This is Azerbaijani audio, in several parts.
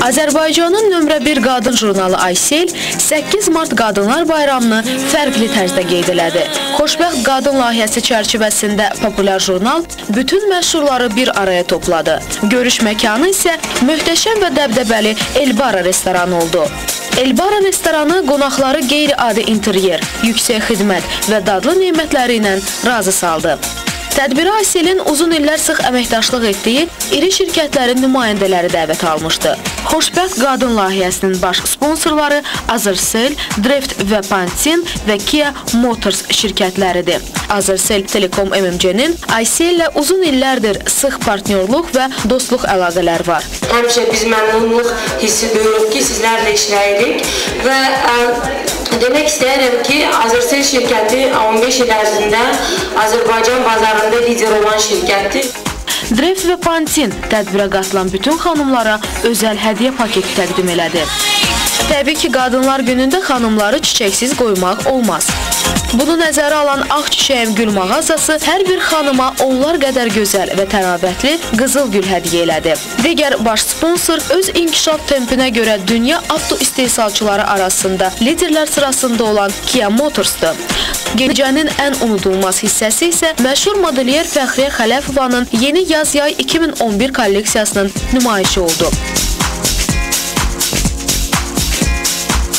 Azərbaycanın nömrə 1 qadın jurnalı Aysel 8 mart Qadınlar Bayramını fərqli tərzdə qeyd elədi. Xoşbəxt qadın layihəsi çərçivəsində populyar jurnal bütün məşhurları bir araya topladı. Görüş məkanı isə möhtəşəm və dəbdəbəli Elbara restoranı oldu. Elbara restoranı qonaqları qeyri-adi interyer, yüksək xidmət və dadlı nemətləri ilə razı saldı. Tədbirə Ayselin uzun illər sıx əməkdaşlıq etdiyi iri şirkətlərin nümayəndələri dəvət almışdı. Xoşbəxt Qadın layihəsinin baş sponsorları Azercell, Dreft və Pantin və Kia Motors şirkətləridir. Azercell Telekom MMC-nin Aysel ilə uzun illərdir sıx partnyorluq və dostluq əlaqələri var. Həmişə biz məmnunluq hissi duyuruq ki, sizlərlə işləyirik və ə, demək istəyirəm ki, Azercell şirkəti 15 il ərzində Azərbaycan bazarında lider olan şirkətdir. Dreft və Pantin tədbirə qatılan bütün xanımlara özəl hədiyyə paketi təqdim elədi. Təbii ki, Qadınlar günündə xanımları çiçəksiz qoymaq olmaz. Bunu nəzərə alan Ağ Çiçəyim Gül mağazası hər bir xanıma onlar qədər gözəl və təravətli qızıl gül hədiyyə elədi. Digər baş sponsor öz inkişaf tempinə görə dünya avto istehsalçıları arasında liderlər sırasında olan Kia Motorsdur. Gecənin ən unudulmaz hissəsi isə məşhur modelyer Fəxriyə Xələfovanın yeni yaz-yay 2011 kolleksiyasının nümayişi oldu.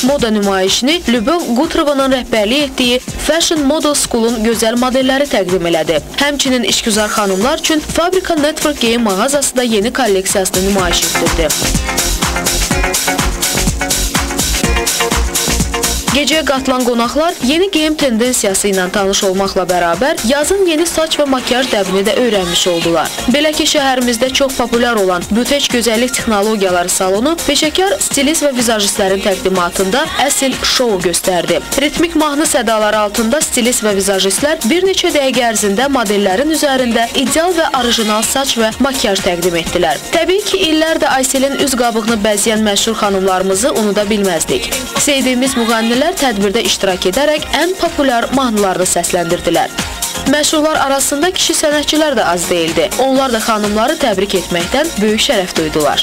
Moda nümayişini Lübov Qutrovanın rəhbərlik etdiyi Fashion Model School-un gözəl modelləri təqdim elədi. Həmçinin işgüzar xanımlar üçün Fabrika Network geyim mağazası da yeni kolleksiyasını nümayiş etdirdi. Gecəyə qatılan qonaqlar yeni geyim tendensiyası ilə tanış olmaqla bərabər yazın yeni saç və makyaj dəbini də öyrənmiş oldular. Belə ki, şəhərimizdə çox populyar olan Büteç Gözəllik Texnologiyaları salonu peşəkar stilist və vizajistlərin təqdimatında əsl şou göstərdi. Ritmik mahnı sədaları altında stilist və vizajistlər bir neçə dəqiqə ərzində modellərin üzərində ideal və orijinal saç və makyaj təqdim etdilər. Təbii ki, illərdə Ayselin üz qabığını bəzəyən məşhur xanımlarımızı unuda bilməzdik. Sevdiyimiz müğənnilər Şairlər tədbirdə iştirak edərək ən populyar mahnılarını səsləndirdilər. Məşhurlar arasında kişi sənətçilər də az deyildi. Onlar da xanımları təbrik etməkdən böyük şərəf duydular.